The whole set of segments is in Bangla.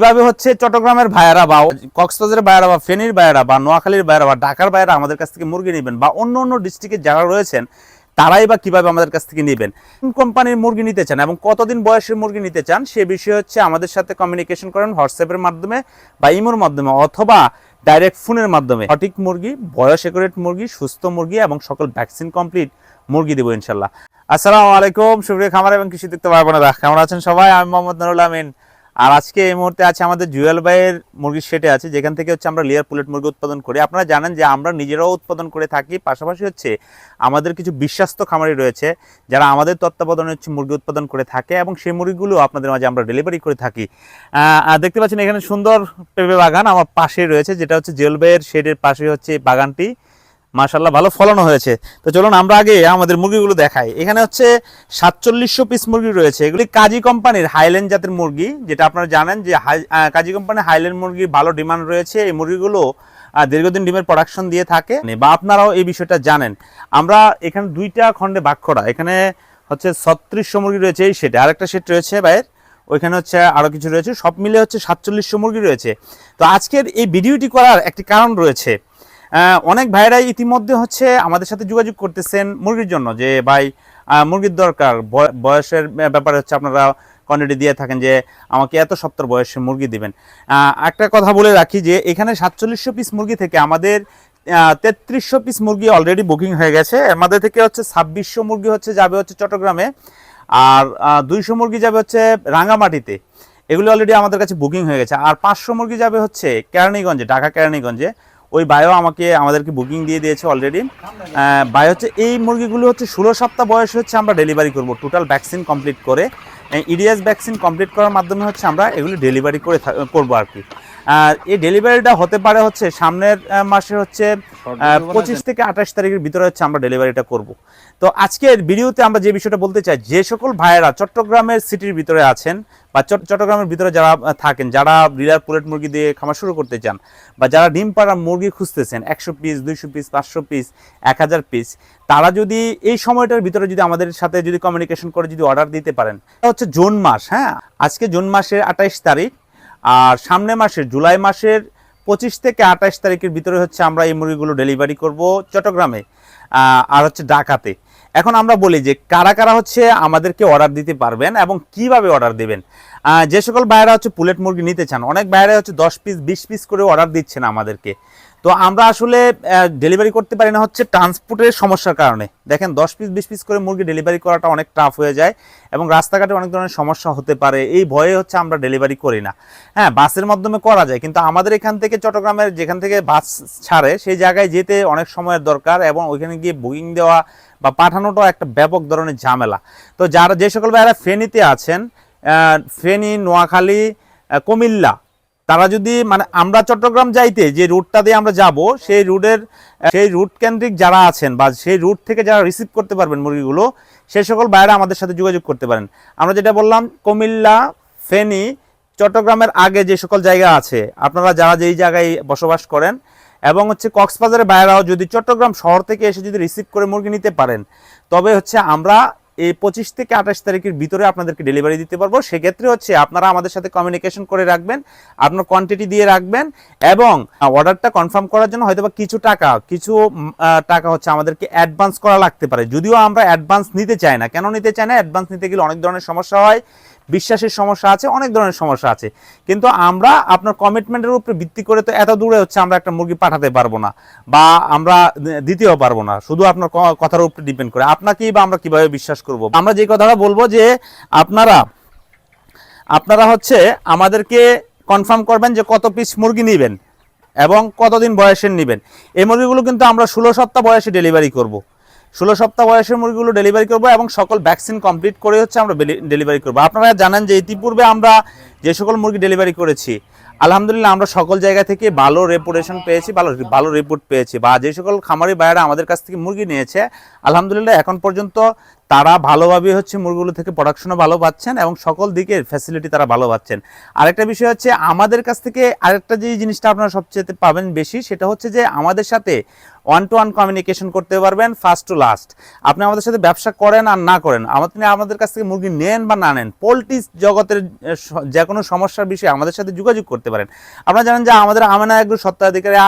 কীভাবে হচ্ছে চট্টগ্রামের ভাইয়ারা বা কক্সবাজারের ভাইয়ারা বা ফেনীর ভাইয়ারা বা নোয়াখালীর ভাইয়ারা বা ঢাকার ভাইয়ারা আমাদের কাছ থেকে মুরগি নেবেন বা অন্য অন্য ডিস্ট্রিক্টে যারা রয়েছেন, তারাই বা কীভাবে আমাদের কাছ থেকে নেবেন? কোন কোম্পানির মুরগি নিতে চান এবং কতদিন বয়সের মুরগি নিতে চান, সে বিষয়ে হচ্ছে আমাদের সাথে কমিউনিকেশন করেন হোয়াটসঅ্যাপের মাধ্যমে বা ইমোর মাধ্যমে অথবা ডাইরেক্ট ফোনের মাধ্যমে। সঠিক মুরগি, বয়স একুরেট মুরগি, সুস্থ মুরগি এবং সকল ভ্যাকসিন কমপ্লিট মুরগি দেবো ইনশাল্লাহ। আসসালামু আলাইকুম, সুপ্রিয় খামার এবং কৃষি দেখতে ভাই বোনেরা, কেমন আছেন সবাই? আমি মোহাম্মদ নুরুল আমিন। আর আজকে এই মুহূর্তে আছে আমাদের জুয়েল ভাইয়ের মুরগির সেটে আছে, যেখান থেকে হচ্ছে আমরা লেয়ার পুলেট মুরগি উৎপাদন করি। আপনারা জানেন যে আমরা নিজেরাও উৎপাদন করে থাকি, পাশাপাশি হচ্ছে আমাদের কিছু বিশ্বাস্ত খামারি রয়েছে যারা আমাদের তত্ত্বাবধানে হচ্ছে মুরগি উৎপাদন করে থাকে এবং সেই মুরগিগুলো আপনাদের মাঝে আমরা ডেলিভারি করে থাকি। দেখতে পাচ্ছেন এখানে সুন্দর পেঁপে বাগান আমার পাশে রয়েছে, যেটা হচ্ছে জুয়েল ভাইয়ের শেডের পাশে হচ্ছে বাগানটি। মাশাল্লাহ ভালো ফলনও হয়েছে। তো চলুন আমরা আগে আমাদের মুরগিগুলো দেখাই। এখানে হচ্ছে সাতচল্লিশশো পিস মুরগি রয়েছে। এগুলি কাজী কোম্পানির হাইল্যান্ড জাতের মুরগি, যেটা আপনারা জানেন যে কাজী কোম্পানির হাইল্যান্ড মুরগির ভালো ডিমান্ড রয়েছে। এই মুরগিগুলো দীর্ঘদিন ডিমের প্রোডাকশন দিয়ে থাকে। বা আপনারাও এই বিষয়টা জানেন। আমরা এখানে দুইটা খণ্ডে ভাগ করা। এখানে হচ্ছে ছত্রিশশো মুরগি রয়েছে এই সেটে। আরেকটা সেট রয়েছে বাইরের ওইখানে হচ্ছে আরও কিছু রয়েছে। সব মিলে হচ্ছে সাতচল্লিশশো মুরগি রয়েছে। তো আজকের এই ভিডিওটি করার একটি কারণ রয়েছে। অনেক ভাইরাই ইতিমধ্যে হচ্ছে আমাদের সাথে যোগাযোগ করতেছেন মুরগির জন্য যে, ভাই মুরগির দরকার। বয়- বয়সের ব্যাপারে হচ্ছে আপনারা কোয়ান্টিটি দিয়ে থাকেন যে, আমাকে এত সপ্তাহ বয়সে মুরগি দিবেন। একটা কথা বলে রাখি যে, এখানে সাতচল্লিশশো পিস মুরগি থেকে আমাদের তেত্রিশশো পিস মুরগি অলরেডি বুকিং হয়ে গেছে। আমাদের থেকে হচ্ছে ছাব্বিশশো মুরগি হচ্ছে যাবে হচ্ছে চট্টগ্রামে। আর দুইশো মুরগি যাবে হচ্ছে রাঙ্গামাটিতে। এগুলো অলরেডি আমাদের কাছে বুকিং হয়ে গেছে। আর পাঁচশো মুরগি যাবে হচ্ছে কেরানীগঞ্জে ঢাকা কেরানীগঞ্জে ওই বায়ো আমাকে, আমাদেরকে বুকিং দিয়ে দিয়েছে অলরেডি বায়ো হচ্ছে, এই মুরগিগুলো হচ্ছে ষোলো সপ্তাহ বয়স হচ্ছে, আমরা ডেলিভারি করব। টোটাল ভ্যাকসিন কমপ্লিট করে। ইডিএস ভ্যাকসিন কমপ্লিট করার মাধ্যমে হচ্ছে আমরা এগুলি ডেলিভারি করে করব আর কি। আর এই ডেলিভারিটা হতে পারে হচ্ছে সামনের মাসে হচ্ছে পঁচিশ থেকে আঠাশ তারিখের ভিতরে হচ্ছে আমরা ডেলিভারিটা করব। তো আজকের ভিডিওতে আমরা যে বিষয়টা বলতে চাই যে সকল ভাইয়েরা চট্টগ্রামের সিটির ভিতরে আছেন বা চট্টগ্রামের ভিতরে যারা থাকেন যারা ব্রিলার পুলেট মুরগি দিয়ে খামার শুরু করতে চান বা যারা ডিম পাড়া মুরগি খুঁজতেছেন একশো পিস দুইশো পিস পাঁচশো পিস এক হাজার পিস তারা যদি এই সময়টার ভিতরে যদি আমাদের সাথে যদি কমিউনিকেশন করে যদি অর্ডার দিতে পারেন হচ্ছে জুন মাস হ্যাঁ? আজকে জুন মাসের আঠাইশ তারিখ আর সামনে মাসের, জুলাই মাসের পঁচিশ থেকে আঠাশ তারিখের ভিতরে হচ্ছে আমরা এই মুরগিগুলো ডেলিভারি করব চট্টগ্রামে আর হচ্ছে ঢাকাতে। এখন আমরা বলি যে কারা কারা হচ্ছে আমাদেরকে অর্ডার দিতে পারবেন এবং কীভাবে অর্ডার দেবেন। যে সকল ভাইয়েরা হচ্ছে পুলেট মুরগি নিতে চান, অনেক ভাইয়েরা হচ্ছে দশ পিস বিশ পিস করে অর্ডার দিচ্ছেন আমাদেরকে। তো আমরা আসলে ডেলিভারি করতে পারি না হচ্ছে ট্রান্সপোর্টের সমস্যার কারণে। দেখেন, দশ পিস বিশ পিস করে মুরগি ডেলিভারি করাটা অনেক টাফ হয়ে যায় এবং রাস্তাঘাটে অনেক ধরনের সমস্যা হতে পারে। এই ভয়ে হচ্ছে আমরা ডেলিভারি করি না। হ্যাঁ বাসের মাধ্যমে করা যায়, কিন্তু আমাদের এখান থেকে চট্টগ্রামের যেখান থেকে বাস ছাড়ে, সেই জায়গায় যেতে অনেক সময়ের দরকার এবং ওইখানে গিয়ে বুকিং দেওয়া বা পাঠানোটাও একটা ব্যাপক ধরনের ঝামেলা। তো যারা, যে সকল ভাইয়েরা ফেনীতে আছেন ফেনী, নোয়াখালী কুমিল্লা তারা যদি মানে আমরা চট্টগ্রাম যাইতে যে রুটটা দিয়ে আমরা যাব, সেই রুটের সেই রুট কেন্দ্রিক যারা আছেন বা সেই রুট থেকে যারা রিসিভ করতে পারবেন মুরগিগুলো সেই সকল বাইরে আমাদের সাথে যোগাযোগ করতে পারেন। আমরা যেটা বললাম, কুমিল্লা, ফেনী, চট্টগ্রামের আগে যে সকল জায়গা আছে, আপনারা যারা যেই জায়গায় বসবাস করেন, এবং হচ্ছে কক্সবাজারের বাইরেও যদি চট্টগ্রাম শহর থেকে এসে যদি রিসিভ করে মুরগি নিতে পারেন, তবে হচ্ছে আমরা এই পঁচিশ থেকে আঠাশ তারিখের ভিতরে আপনাদেরকে ডেলিভারি দিতে পারব। সেক্ষেত্রে হচ্ছে আপনারা আমাদের সাথে কমিউনিকেশন করে রাখবেন, আপনার কোয়ান্টিটি দিয়ে রাখবেন এবং অর্ডারটা কনফার্ম করার জন্য হয়তো কিছু টাকা কিছু টাকা হচ্ছে আমাদেরকে অ্যাডভান্স করা লাগতে পারে। যদিও আমরা অ্যাডভান্স নিতে চাই না। কেন নিতে চাই না? অ্যাডভান্স নিতে গেলে অনেক ধরনের সমস্যা হয়। বিশ্বাসের সমস্যা আছে, অনেক ধরনের সমস্যা আছে। কিন্তু আমরা আপনার কমিটমেন্টের উপরে ভিত্তি করে তো এত দূরে হচ্ছে আমরা একটা মুরগি পাঠাতে পারব না বা আমরা দিতেও পারব না। শুধু আপনার কথার উপরে ডিপেন্ড করে। আপনাকেই বা আমরা কীভাবে বিশ্বাস করব? আমরা যে কথাটা বলব যে আপনারা আপনারা হচ্ছে আমাদেরকে কনফার্ম করবেন যে কত পিস মুরগি নেবেন এবং কতদিন বয়সের নেবেন। এই মুরগিগুলো কিন্তু আমরা ষোলো সপ্তাহ বয়সে ডেলিভারি করব। ষোলো সপ্তাহ বয়সের মুরগিগুলো ডেলিভারি করব এবং সকল ভ্যাকসিন কমপ্লিট করে হচ্ছে আমরা ডেলিভারি করব। আপনারা জানেন যে ইতিপূর্বে আমরা যে সকল মুরগি ডেলিভারি করেছি, আলহামদুলিল্লাহ আমরা সকল জায়গা থেকে ভালো রেপুটেশন পেয়েছি, ভালো ভালো রিপোর্ট পেয়েছি বা যে সকল খামারি ভাইয়েরা আমাদের কাছ থেকে মুরগি নিয়েছে, আলহামদুলিল্লাহ এখন পর্যন্ত তারা ভালোভাবে হচ্ছে মুরগিগুলো থেকে প্রোডাকশনও ভালো পাচ্ছেন এবং সকল দিকের ফ্যাসিলিটি তারা ভালো পাচ্ছেন। আরেকটা বিষয় হচ্ছে আমাদের কাছ থেকে আরেকটা যে জিনিসটা আপনারা সবচেয়ে পাবেন বেশি, সেটা হচ্ছে যে আমাদের সাথে ওয়ান টু ওয়ান কমিউনিকেশন করতে পারবেন ফার্স্ট টু লাস্ট আপনি আমাদের সাথে ব্যবসা করেন আর না করেন, আপনি আমাদের কাছ থেকে মুরগি নেন বা না নেন, পোলট্রি জগতের যে কোনো সমস্যার বিষয়ে আমাদের সাথে যোগাযোগ করতে পারেন। আপনারা জানেন যে আমাদের আমেনা এগ্রো সত্ত্বাধিকারী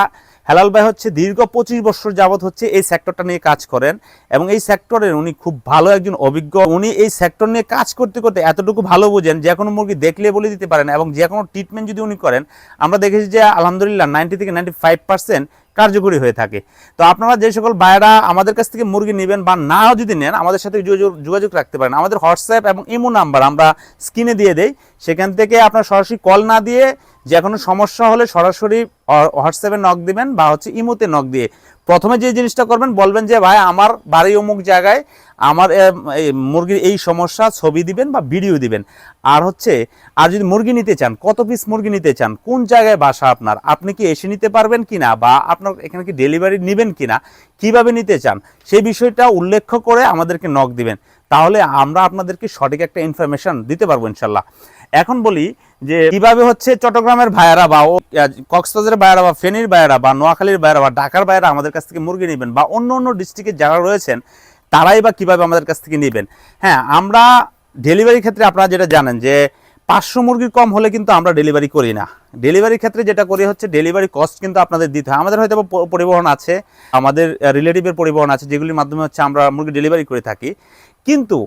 হেলাল ভাই হচ্ছে দীর্ঘ পঁচিশ বছর যাবৎ হচ্ছে এই সেক্টরটা নিয়ে কাজ করেন এবং এই সেক্টরের উনি খুব ভালো একজন অভিজ্ঞ। উনি এই সেক্টর নিয়ে কাজ করতে করতে এতটুকু ভালো বোঝেন যে কোনো মুরগি দেখলে বলে দিতে পারেন এবং যে কোনো ট্রিটমেন্ট যদি উনি করেন, আমরা দেখেছি যে আলহামদুলিল্লাহ নাইনটি থেকে নাইনটি ফাইভ পার্সেন্ট কার্যকরী হয়ে থাকে। তো আপনারা যে সকল ভাইয়েরা আমাদের কাছ থেকে মুরগি নেবেন বা নাও যদি নেন, আমাদের সাথে যোগাযোগ রাখতে পারেন। আমাদের হোয়াটসঅ্যাপ এবং ইমো নাম্বার আমরা স্ক্রিনে দিয়ে দেই। সেখান থেকে আপনার সরাসরি কল না দিয়ে যে কোনো সমস্যা হলে সরাসরি হোয়াটসঅ্যাপে নক দিবেন বা হচ্ছে ইমোতে নক দিয়ে প্রথমে যে জিনিসটা করবেন, বলবেন যে, ভাই, আমার বাড়ি অমুক জায়গায় আমার মুরগির এই সমস্যা, ছবি দিবেন বা ভিডিও দিবেন। আর হচ্ছে, আর যদি মুরগি নিতে চান, কত পিস মুরগি নিতে চান, কোন জায়গায় বাসা আপনার, আপনি কি এসে নিতে পারবেন কিনা, বা আপনার এখানে কি ডেলিভারি নেবেন কি না কীভাবে নিতে চান সেই বিষয়টা উল্লেখ করে আমাদেরকে নক দিবেন। তাহলে আমরা আপনাদেরকে সঠিক একটা ইনফরমেশন দিতে পারব ইনশাল্লাহ। এখন বলি যে, কীভাবে হচ্ছে চট্টগ্রামের ভাইয়ারা বা ও- কক্সবাজারের ভাইয়ারা বা ফেনীর ভাইয়ারা বা নোয়াখালীর ভাইয়ারা বা ঢাকার ভাইয়ারা আমাদের কাছ থেকে মুরগি নেবেন, বা অন্য অন্য ডিস্ট্রিক্টের যারা রয়েছেন তারাই বা কীভাবে আমাদের কাছ থেকে নেবেন? হ্যাঁ আমরা ডেলিভারির ক্ষেত্রে আপনারা যেটা জানেন যে পাঁচশো মুরগির কম হলে কিন্তু আমরা ডেলিভারি করি না। ডেলিভারির ক্ষেত্রে যেটা করি হচ্ছে ডেলিভারি কস্ট কিন্তু আপনাদের দিতে হয়। আমাদের হয়তো পরিবহন আছে, আমাদের রিলেটিভের পরিবহন আছে, যেগুলির মাধ্যমে হচ্ছে আমরা মুরগি ডেলিভারি করে থাকি। কিন্তু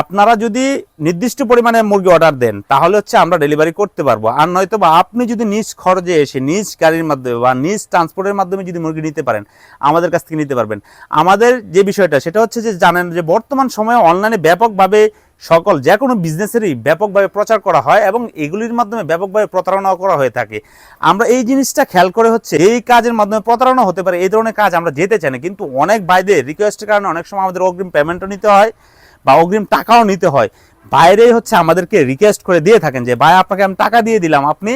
আপনারা যদি নির্দিষ্ট পরিমাণে মুরগি অর্ডার দেন, তাহলে হচ্ছে আমরা ডেলিভারি করতে পারব। আর নয়তো বা আপনি যদি নিজ খরচে এসে, নিজ গাড়ির মাধ্যমে বা নিজ ট্রান্সপোর্টের মাধ্যমে যদি মুরগি নিতে পারেন, আমাদের কাছ থেকে নিতে পারবেন। আমাদের যে বিষয়টা, সেটা হচ্ছে যে জানেন যে বর্তমান সময়ে অনলাইনে ব্যাপকভাবে সকল যে কোনো বিজনেসেরই ব্যাপকভাবে প্রচার করা হয় এবং এগুলির মাধ্যমে ব্যাপকভাবে প্রতারণা করা হয়ে থাকে। আমরা এই জিনিসটা খেয়াল করে হচ্ছে এই কাজের মাধ্যমে প্রতারণা হতে পারে, এই ধরনের কাজ আমরা যেতে চাই না। কিন্তু অনেক ভাইদের রিকোয়েস্টের কারণে অনেক সময় আমাদের অগ্রিম পেমেন্টও নিতে হয় বা অগ্রিম টাকাও নিতে হয়। বাইরেই হচ্ছে আমাদেরকে রিকোয়েস্ট করে দিয়ে থাকেন যে, ভাই, আপনাকে আমি টাকা দিয়ে দিলাম, আপনি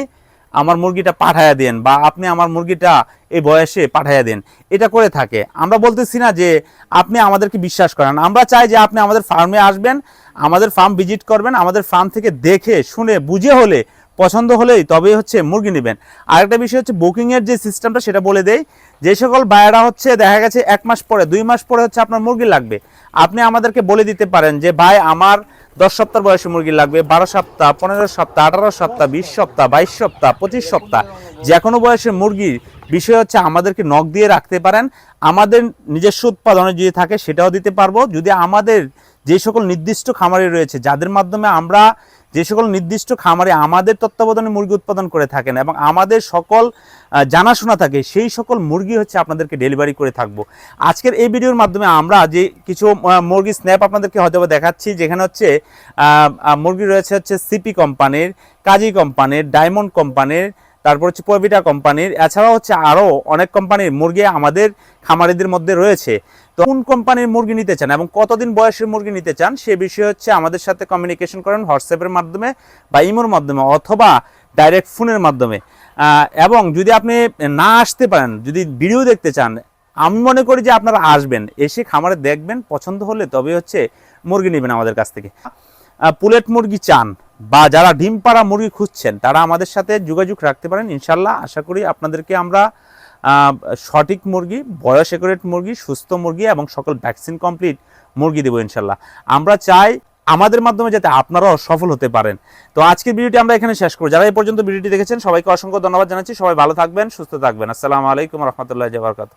আমার মুরগিটা পাঠাইয়া দেন বা আপনি আমার মুরগিটা এই বয়সে পাঠাইয়া দেন। এটা করে থাকে। আমরা বলতেছি না যে আপনি আমাদেরকে বিশ্বাস করেন। আমরা চাই যে আপনি আমাদের ফার্মে আসবেন, আমাদের ফার্ম ভিজিট করবেন, আমাদের ফার্ম থেকে দেখে, শুনে, বুঝে হলে, পছন্দ হলেই তবেই হচ্ছে মুরগি নেবেন। আরেকটা বিষয় হচ্ছে বুকিংয়ের যে সিস্টেমটা সেটা বলে দেই। যে সকল বায়েরা হচ্ছে দেখা গেছে এক মাস পরে, দুই মাস পরে হচ্ছে আপনার মুরগি লাগবে। আপনি আমাদেরকে বলে দিতে পারেন যে, ভাই, আমার দশ সপ্তাহ বয়সে মুরগি লাগবে, বারো সপ্তাহ, পনেরো সপ্তাহ, আঠারো সপ্তাহ, বিশ সপ্তাহ, বাইশ সপ্তাহ, পঁচিশ সপ্তাহ। যে কোনো বয়সের মুরগির বিষয় হচ্ছে আমাদেরকে নখ দিয়ে রাখতে পারেন। আমাদের নিজস্ব উৎপাদনে যদি থাকে সেটাও দিতে পারব। যদি আমাদের যে সকল নির্দিষ্ট খামারে রয়েছে, যাদের মাধ্যমে আমরা যে সকল নির্দিষ্ট খামারে আমাদের তত্ত্বাবধানে মুরগি উৎপাদন করে থাকেন এবং আমাদের সকল জানাশোনা থাকে, সেই সকল মুরগি হচ্ছে আপনাদেরকে ডেলিভারি করে থাকব। আজকের এই ভিডিওর মাধ্যমে আমরা যে কিছু মুরগি স্ন্যাপ আপনাদেরকে হয়তো দেখাচ্ছি, যেখানে হচ্ছে মুরগি রয়েছে হচ্ছে সিপি কোম্পানির, কাজী কোম্পানির, ডায়মন্ড কোম্পানির তারপর হচ্ছে পবিটা কোম্পানির এছাড়াও হচ্ছে আরও অনেক কোম্পানির মুরগি আমাদের খামারিদের মধ্যে রয়েছে। তো কোন কোম্পানির মুরগি নিতে চান এবং কতদিন বয়সের মুরগি নিতে চান সে বিষয়ে হচ্ছে আমাদের সাথে কমিউনিকেশন করেন হোয়াটসঅ্যাপের মাধ্যমে বা ইমোর মাধ্যমে অথবা ডাইরেক্ট ফোনের মাধ্যমে। এবং যদি আপনি না আসতে পারেন, যদি ভিডিও দেখতে চান, আমি মনে করি যে আপনারা আসবেন, এসে খামারে দেখবেন, পছন্দ হলে তবে হচ্ছে মুরগি নেবেন আমাদের কাছ থেকে। পুলেট মুরগি চান। বা যারা ডিম পাড়া মুরগি খুঁজছেন, তারা আমাদের সাথে যোগাযোগ রাখতে পারেন, ইনশাল্লাহ। আশা করি আপনাদেরকে আমরা সঠিক মুরগি, বয়স একুরেট মুরগি, সুস্থ মুরগি এবং সকল ভ্যাকসিন কমপ্লিট মুরগি দেবো, ইনশাল্লাহ। আমরা চাই আমাদের মাধ্যমে যাতে আপনারাও সফল হতে পারেন। তো আজকের ভিডিওটি আমরা এখানে শেষ করব। যারা এই পর্যন্ত ভিডিওটি দেখেছেন, সবাইকে অসংখ্য ধন্যবাদ জানাচ্ছি। সবাই ভালো থাকবেন, সুস্থ থাকবেন। আসসালামু আলাইকুম রহমতুল্লাহ জবরকাত